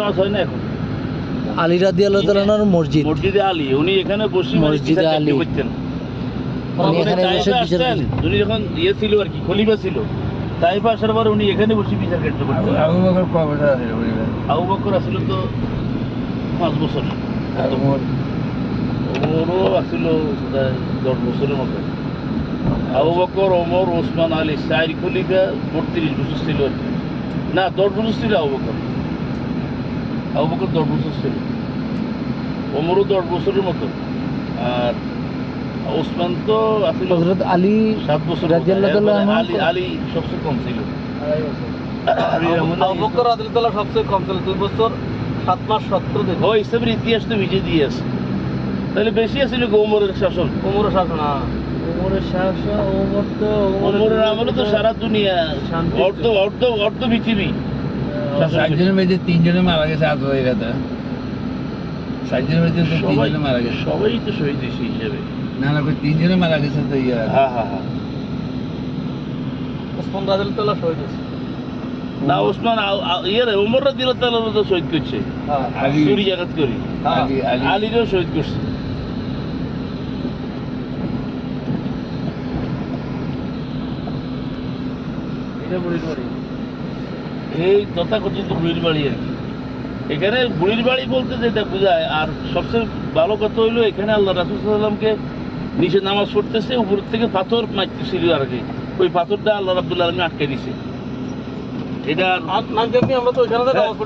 নামাজ হয় না এখন। আলী রাদি আল্লাহ মসজিদ। মসজিদে আলী উনি এখানে বসে মানে মসজিদে আলী। করতেন। উনি এখানে বসে বিচার উনি যখন ইয়ে ছিল আর কি খলিফা ছিল তাইফা আসার পর উনি এখানে বসে বিচার কার্য করতেন আবু বকর কয় বছর আছে আবু বকর আসলে তো পাঁচ বছর। আর ওমর ওরও আসছিল প্রায় দশ বছরের মতো। আবু বকর ওমর ওসমান আলী চার খলিফা বত্রিশ বছর ছিল আর কি। না দশ বছর ছিল আবু বকর। আবু বকর দশ বছর ছিল। ওমরও দশ বছরের মতো। আর ওসমান তো আসলে হজরত আলী সাত বছর মতো। রাদিয়াল্লাহু তাআলা আনহু আলী আলী সবচেয়ে কম ছিল। আবু বকর রাদিয়াল্লাহু সবচেয়ে কম ছিল। দুই বছর সাত মাস সত্তর দিন। ও ইসলামের ইতিহাস তো ভিজে দিয়ে আছে। তাহলে বেশি আছিল ওমরের শাসন? কোমরের শাসন হ্যাঁ। ওমরের শাসন ওমর তো ওমরের আমলে তো সারা দুনিয়া শান্তি অর্ধ অর্ধ অর্ধ পৃথিবী। সাতজনের মধ্যে তিনজনে মারা গেছে সাতজনের মধ্যে সবাই তিনজনে মারা গেছে। সবাই তো শহীদ হয়েছে হিসেবে। না না তিনজনে মারা গেছে তো ইয়া হ্যাঁ হ্যাঁ হ্যাঁ। ওসমান রাদিয়াল্লাহু শহীদ হয়েছে। না ওসমান ইয়ে রে ওমর রাদিল তো শহীদ করছে। হ্যাঁ। চুরি করি। আলী আলী। আলীরও শহীদ করছে। এটা এই তথাকথিত বুড়ির বাড়ি আর কি। এখানে বুড়ির বাড়ি বলতে যেটা বোঝায় আর সবচেয়ে ভালো কথা হইল এখানে আল্লাহ রাসুলসাল্লামকে নিচে নামাজ পড়তেছে উপর থেকে পাথর মারতেছিল আর কি। ওই পাথরটা আল্লাহ রাবুল্লাহ আলমী আটকে দিছে। এটা আমরা তো ওইখানে নামাজ